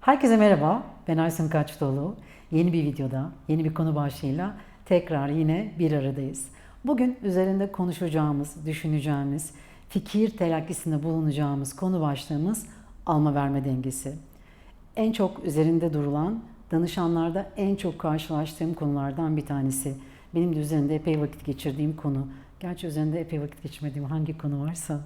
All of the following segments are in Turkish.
Herkese merhaba, ben Aysun Kaçtoğlu. Yeni bir videoda, yeni bir konu başlığıyla tekrar yine bir aradayız. Bugün üzerinde konuşacağımız, düşüneceğimiz, fikir telakkisinde bulunacağımız konu başlığımız alma verme dengesi. En çok üzerinde durulan, danışanlarda en çok karşılaştığım konulardan bir tanesi. Benim de üzerinde epey vakit geçirdiğim konu. Gerçi üzerinde epey vakit geçirmediğim hangi konu varsa.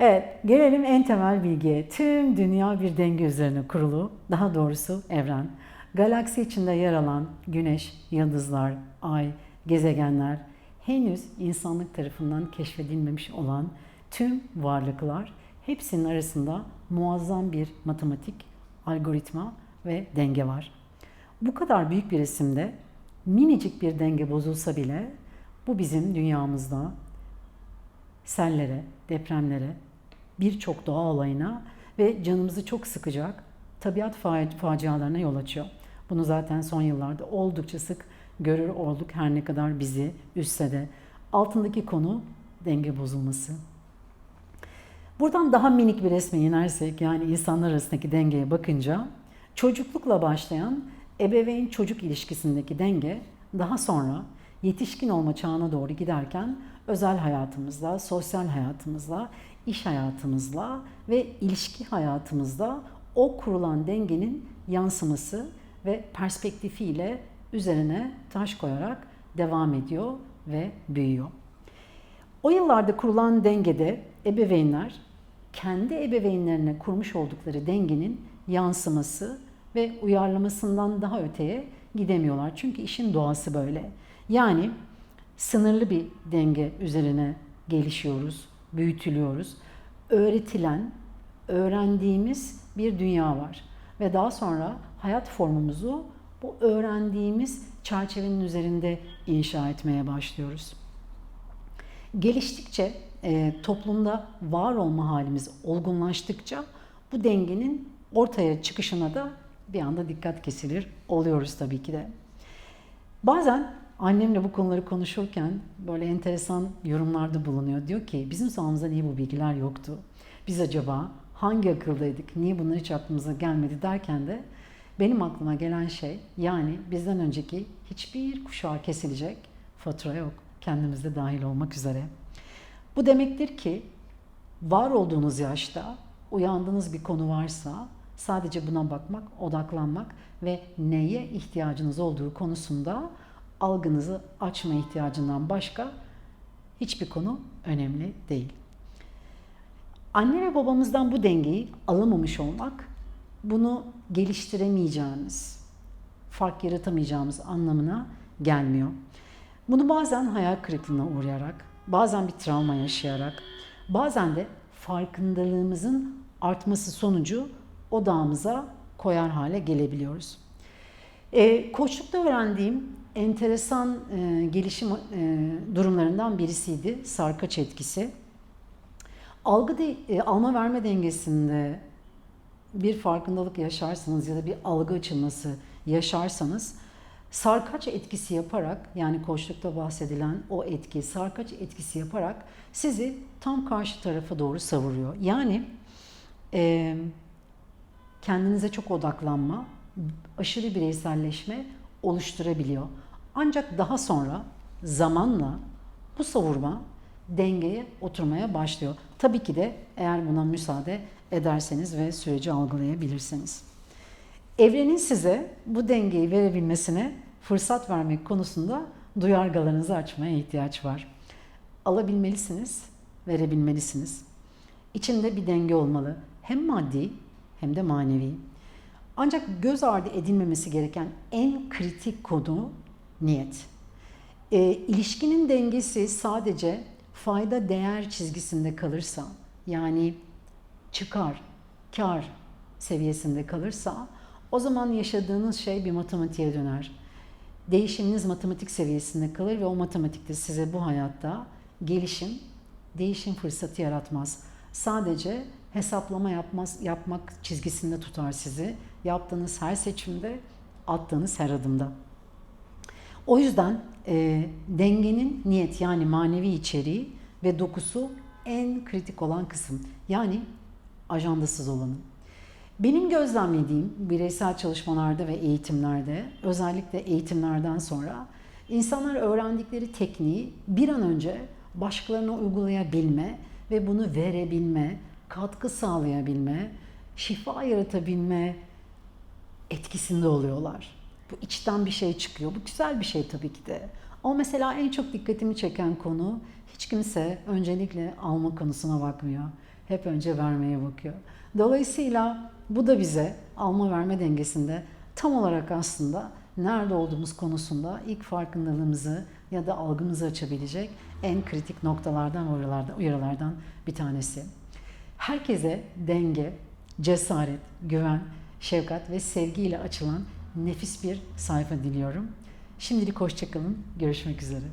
Evet, gelelim en temel bilgiye. Tüm dünya bir denge üzerine kurulu, daha doğrusu evren. Galaksi içinde yer alan güneş, yıldızlar, ay, gezegenler, henüz insanlık tarafından keşfedilmemiş olan tüm varlıklar hepsinin arasında muazzam bir matematik, algoritma ve denge var. Bu kadar büyük bir resimde minicik bir denge bozulsa bile bu bizim dünyamızda sellere, depremlere, birçok doğa olayına ve canımızı çok sıkacak tabiat facialarına yol açıyor. Bunu zaten son yıllarda oldukça sık görür olduk her ne kadar bizi üstse de. Altındaki konu denge bozulması. Buradan daha minik bir resme inersek yani insanlar arasındaki dengeye bakınca çocuklukla başlayan ebeveyn çocuk ilişkisindeki denge daha sonra yetişkin olma çağına doğru giderken özel hayatımızda, sosyal hayatımızda, iş hayatımızla ve ilişki hayatımızda o kurulan dengenin yansıması ve perspektifiyle üzerine taş koyarak devam ediyor ve büyüyor. O yıllarda kurulan dengede ebeveynler kendi ebeveynlerine kurmuş oldukları dengenin yansıması ve uyarlamasından daha öteye gidemiyorlar. Çünkü işin doğası böyle. Yani sınırlı bir denge üzerine gelişiyoruz, büyütülüyoruz. Öğretilen, öğrendiğimiz bir dünya var. Ve daha sonra hayat formumuzu bu öğrendiğimiz çerçevenin üzerinde inşa etmeye başlıyoruz. Geliştikçe, e, toplumda var olma halimiz olgunlaştıkça bu dengenin ortaya çıkışına da bir anda dikkat kesilir oluyoruz tabii ki de. Bazen annemle bu konuları konuşurken böyle enteresan yorumlarda bulunuyor. Diyor ki bizim zamanımızda niye bu bilgiler yoktu? Biz acaba hangi akıldaydık, niye bunlar hiç aklımıza gelmedi derken de benim aklıma gelen şey yani bizden önceki hiçbir kuşağı kesilecek fatura yok. Kendimizde dahil olmak üzere. Bu demektir ki var olduğunuz yaşta uyandığınız bir konu varsa sadece buna bakmak, odaklanmak ve neye ihtiyacınız olduğu konusunda algınızı açma ihtiyacından başka hiçbir konu önemli değil. Anne ve babamızdan bu dengeyi alamamış olmak, bunu geliştiremeyeceğimiz, fark yaratamayacağımız anlamına gelmiyor. Bunu bazen hayal kırıklığına uğrayarak, bazen bir travma yaşayarak, bazen de farkındalığımızın artması sonucu odağımıza koyar hale gelebiliyoruz. E, koçlukta öğrendiğim enteresan e, gelişim e, durumlarından birisiydi sarkaç etkisi. Algı de, e, alma verme dengesinde bir farkındalık yaşarsanız ya da bir algı açılması yaşarsanız sarkaç etkisi yaparak yani koçlukta bahsedilen o etki sarkaç etkisi yaparak sizi tam karşı tarafa doğru savuruyor. Yani e, kendinize çok odaklanma, aşırı bireyselleşme oluşturabiliyor. Ancak daha sonra zamanla bu savurma dengeye oturmaya başlıyor. Tabii ki de eğer buna müsaade ederseniz ve süreci algılayabilirseniz. Evrenin size bu dengeyi verebilmesine fırsat vermek konusunda duyargalarınızı açmaya ihtiyaç var. Alabilmelisiniz, verebilmelisiniz. İçinde bir denge olmalı. Hem maddi hem de manevi. Ancak göz ardı edilmemesi gereken en kritik konu niyet. E, ilişkinin dengesi sadece fayda değer çizgisinde kalırsa, yani çıkar, kar seviyesinde kalırsa, o zaman yaşadığınız şey bir matematiğe döner. Değişiminiz matematik seviyesinde kalır ve o matematikte size bu hayatta gelişim, değişim fırsatı yaratmaz. Sadece hesaplama yapmaz, yapmak çizgisinde tutar sizi. Yaptığınız her seçimde, attığınız her adımda. O yüzden e, dengenin niyet yani manevi içeriği ve dokusu en kritik olan kısım. Yani ajandasız olanı. Benim gözlemlediğim bireysel çalışmalarda ve eğitimlerde, özellikle eğitimlerden sonra insanlar öğrendikleri tekniği bir an önce başkalarına uygulayabilme ve bunu verebilme, katkı sağlayabilme, şifa yaratabilme etkisinde oluyorlar. Bu içten bir şey çıkıyor. Bu güzel bir şey tabii ki de. Ama mesela en çok dikkatimi çeken konu hiç kimse öncelikle alma konusuna bakmıyor. Hep önce vermeye bakıyor. Dolayısıyla bu da bize alma verme dengesinde tam olarak aslında nerede olduğumuz konusunda ilk farkındalığımızı ya da algımızı açabilecek en kritik noktalardan uyarılardan, uyarılardan bir tanesi. Herkese denge, cesaret, güven, şefkat ve sevgiyle açılan nefis bir sayfa diliyorum. Şimdilik hoşçakalın. Görüşmek üzere.